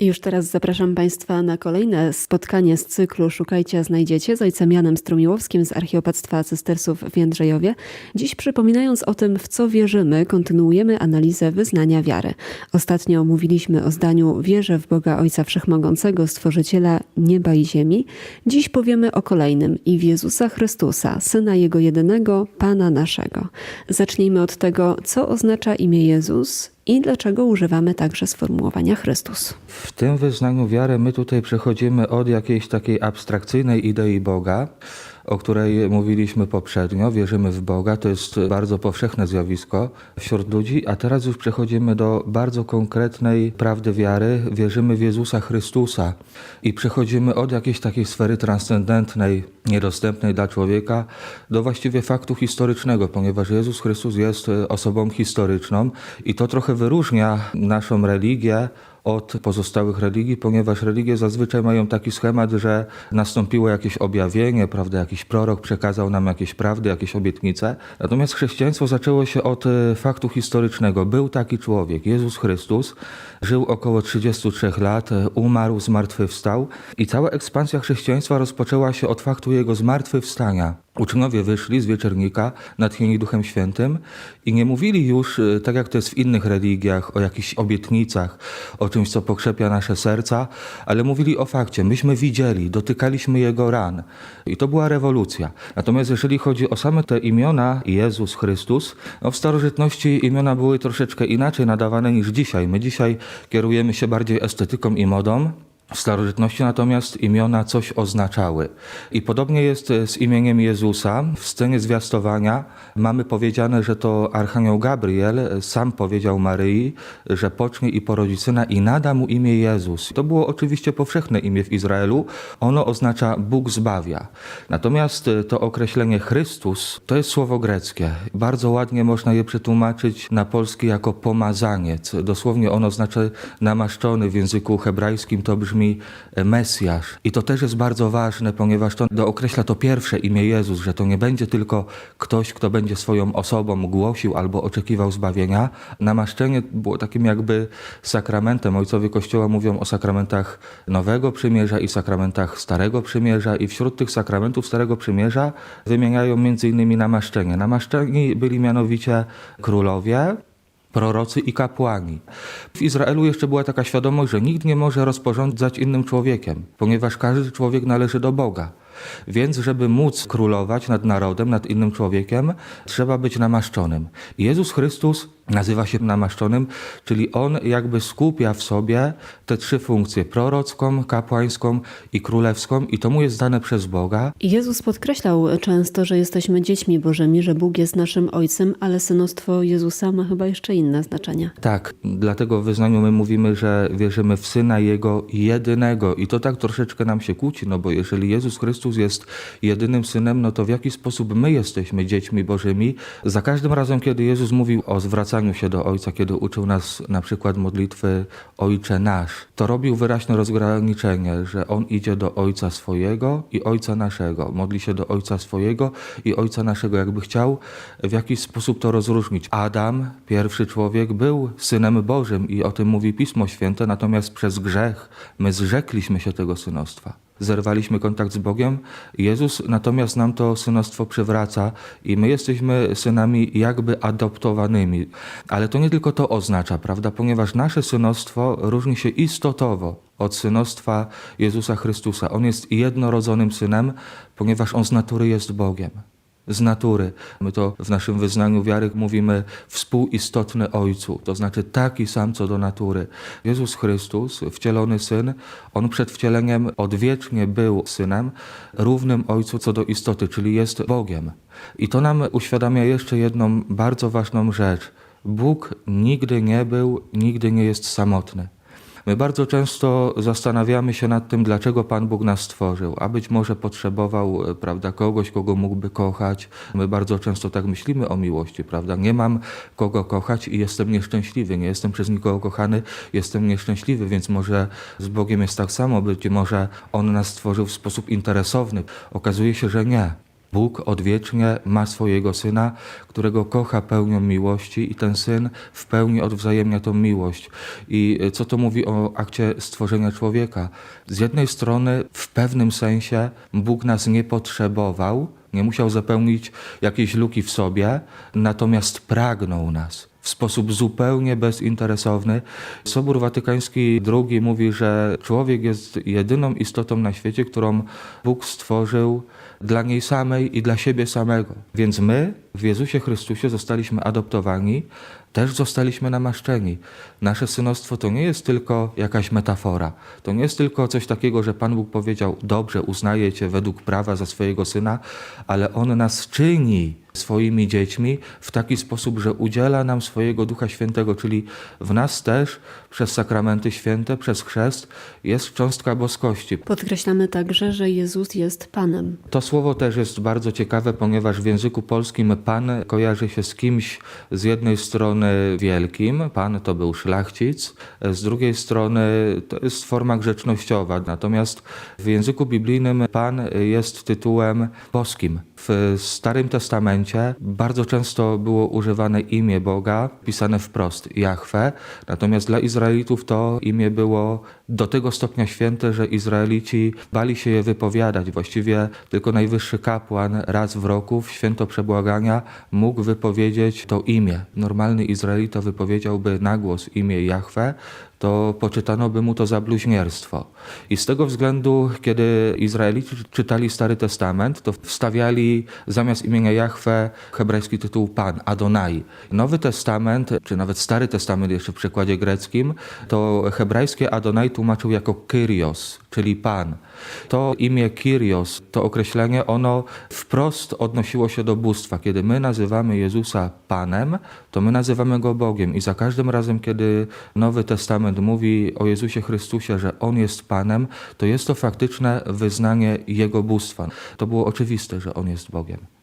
I Już teraz zapraszam Państwa na kolejne spotkanie z cyklu Szukajcie, a znajdziecie z ojcem Janem Strumiłowskim z Archiopactwa Cystersów w Jędrzejowie. Dziś przypominając o tym, w co wierzymy, kontynuujemy analizę wyznania wiary. Ostatnio mówiliśmy o zdaniu wierzę w Boga Ojca Wszechmogącego, Stworzyciela nieba i ziemi. Dziś powiemy o kolejnym i w Jezusa Chrystusa, Syna Jego jedynego, Pana naszego. Zacznijmy od tego, co oznacza imię Jezus i dlaczego używamy także sformułowania Chrystus. W tym wyznaniu wiary my tutaj przechodzimy od jakiejś takiej abstrakcyjnej idei Boga, o której mówiliśmy poprzednio, wierzymy w Boga, to jest bardzo powszechne zjawisko wśród ludzi, a teraz już przechodzimy do bardzo konkretnej prawdy wiary, wierzymy w Jezusa Chrystusa i przechodzimy od jakiejś takiej sfery transcendentnej, niedostępnej dla człowieka, do właściwie faktu historycznego, ponieważ Jezus Chrystus jest osobą historyczną i to trochę wyróżnia naszą religię od pozostałych religii, ponieważ religie zazwyczaj mają taki schemat, że nastąpiło jakieś objawienie, prawda, jakiś prorok przekazał nam jakieś prawdy, jakieś obietnice. Natomiast chrześcijaństwo zaczęło się od e, faktu historycznego. Był taki człowiek, Jezus Chrystus, żył około 33 lat, e, umarł, zmartwychwstał i cała ekspansja chrześcijaństwa rozpoczęła się od faktu jego zmartwychwstania. Uczniowie wyszli z wieczernika natchnieni Duchem Świętym i nie mówili już, e, tak jak to jest w innych religiach, o jakichś obietnicach, o czymś, co pokrzepia nasze serca, ale mówili o fakcie. Myśmy widzieli, dotykaliśmy Jego ran. I to była rewolucja. Natomiast jeżeli chodzi o same te imiona, Jezus, Chrystus, no w starożytności imiona były troszeczkę inaczej nadawane niż dzisiaj. My dzisiaj kierujemy się bardziej estetyką i modą, w starożytności natomiast imiona coś oznaczały. I podobnie jest z imieniem Jezusa. W scenie zwiastowania mamy powiedziane, że to Archanioł Gabriel sam powiedział Maryi, że pocznie i porodzi syna i nada mu imię Jezus. To było oczywiście powszechne imię w Izraelu. Ono oznacza Bóg zbawia. Natomiast to określenie Chrystus to jest słowo greckie. Bardzo ładnie można je przetłumaczyć na polski jako pomazaniec. Dosłownie ono znaczy namaszczony w języku hebrajskim to brzmi brzmi Mesjasz. I to też jest bardzo ważne, ponieważ to dookreśla to pierwsze imię Jezus, że to nie będzie tylko ktoś, kto będzie swoją osobą głosił albo oczekiwał zbawienia. Namaszczenie było takim jakby sakramentem. Ojcowie Kościoła mówią o sakramentach Nowego Przymierza i sakramentach Starego Przymierza i wśród tych sakramentów Starego Przymierza wymieniają między innymi namaszczenie. Namaszczeni byli mianowicie królowie, prorocy i kapłani. W Izraelu jeszcze była taka świadomość, że nikt nie może rozporządzać innym człowiekiem, ponieważ każdy człowiek należy do Boga. Więc, żeby móc królować nad narodem, nad innym człowiekiem, trzeba być namaszczonym. Jezus Chrystus nazywa się namaszczonym, czyli on jakby skupia w sobie te trzy funkcje: prorocką, kapłańską i królewską, i to mu jest dane przez Boga. Jezus podkreślał często, że jesteśmy dziećmi Bożymi, że Bóg jest naszym Ojcem, ale synostwo Jezusa ma chyba jeszcze inne znaczenie. Tak, dlatego w wyznaniu my mówimy, że wierzymy w Syna Jego jedynego. I to tak troszeczkę nam się kłóci, no bo jeżeli Jezus Chrystus jest jedynym Synem, no to w jaki sposób my jesteśmy dziećmi Bożymi? Za każdym razem, kiedy Jezus mówił o zwracaniu się do Ojca, kiedy uczył nas na przykład modlitwy Ojcze Nasz, to robił wyraźne rozgraniczenie, że On idzie do Ojca swojego i Ojca naszego. Modli się do Ojca swojego i Ojca naszego, jakby chciał w jakiś sposób to rozróżnić. Adam, pierwszy człowiek, był Synem Bożym i o tym mówi Pismo Święte, natomiast przez grzech my zrzekliśmy się tego synostwa zerwaliśmy kontakt z Bogiem. Jezus natomiast nam to synostwo przywraca i my jesteśmy synami jakby adoptowanymi. Ale to nie tylko to oznacza, prawda? Ponieważ nasze synostwo różni się istotowo od synostwa Jezusa Chrystusa. On jest jednorodzonym synem, ponieważ on z natury jest Bogiem z natury. My to w naszym wyznaniu wiary mówimy współistotny Ojcu, to znaczy taki sam co do natury. Jezus Chrystus, wcielony Syn, On przed wcieleniem odwiecznie był Synem, równym Ojcu co do istoty, czyli jest Bogiem. I to nam uświadamia jeszcze jedną bardzo ważną rzecz. Bóg nigdy nie był, nigdy nie jest samotny. My bardzo często zastanawiamy się nad tym, dlaczego Pan Bóg nas stworzył, a być może potrzebował e, prawda, kogoś, kogo mógłby kochać. My bardzo często tak myślimy o miłości, prawda? Nie mam kogo kochać i jestem nieszczęśliwy, nie jestem przez nikogo kochany, jestem nieszczęśliwy, więc może z Bogiem jest tak samo, być może On nas stworzył w sposób interesowny. Okazuje się, że nie. Bóg odwiecznie ma swojego Syna, którego kocha pełnią miłości i ten Syn w pełni odwzajemnia tą miłość. I co to mówi o akcie stworzenia człowieka? Z jednej strony w pewnym sensie Bóg nas nie potrzebował, nie musiał zapełnić jakiejś luki w sobie, natomiast pragnął nas w sposób zupełnie bezinteresowny. Sobór Watykański II mówi, że człowiek jest jedyną istotą na świecie, którą Bóg stworzył dla niej samej i dla siebie samego. Więc my w Jezusie Chrystusie zostaliśmy adoptowani, też zostaliśmy namaszczeni. Nasze synostwo to nie jest tylko jakaś metafora. To nie jest tylko coś takiego, że Pan Bóg powiedział: Dobrze, uznaję Cię według prawa za swojego syna, ale On nas czyni swoimi dziećmi w taki sposób, że udziela nam swojego Ducha Świętego, czyli w nas też przez sakramenty święte, przez chrzest jest cząstka boskości. Podkreślamy także, że Jezus jest Panem. To słowo też jest bardzo ciekawe, ponieważ w języku polskim Pan kojarzy się z kimś z jednej strony wielkim, Pan to był szlachcic, z drugiej strony to jest forma grzecznościowa. Natomiast w języku biblijnym Pan jest tytułem boskim. W Starym Testamencie bardzo często było używane imię Boga, pisane wprost Jahwe, natomiast dla Izraelitów to imię było do tego stopnia święte, że Izraelici bali się je wypowiadać. Właściwie tylko najwyższy kapłan raz w roku w święto przebłagania mógł wypowiedzieć to imię. Normalny Izraelita wypowiedziałby na głos imię Jahwe, to poczytano by mu to za bluźnierstwo. I z tego względu, kiedy Izraelici czytali Stary Testament, to wstawiali zamiast imienia Jahwe hebrajski tytuł Pan, Adonai. Nowy Testament, czy nawet Stary Testament jeszcze w przekładzie greckim, to hebrajskie Adonai tłumaczył jako Kyrios, czyli Pan. To imię Kyrios, to określenie, ono wprost odnosiło się do bóstwa. Kiedy my nazywamy Jezusa Panem, to my nazywamy Go Bogiem. I za każdym razem, kiedy Nowy Testament mówi o Jezusie Chrystusie, że On jest Panem, to jest to faktyczne wyznanie Jego bóstwa. To było oczywiste, że On jest Bogiem.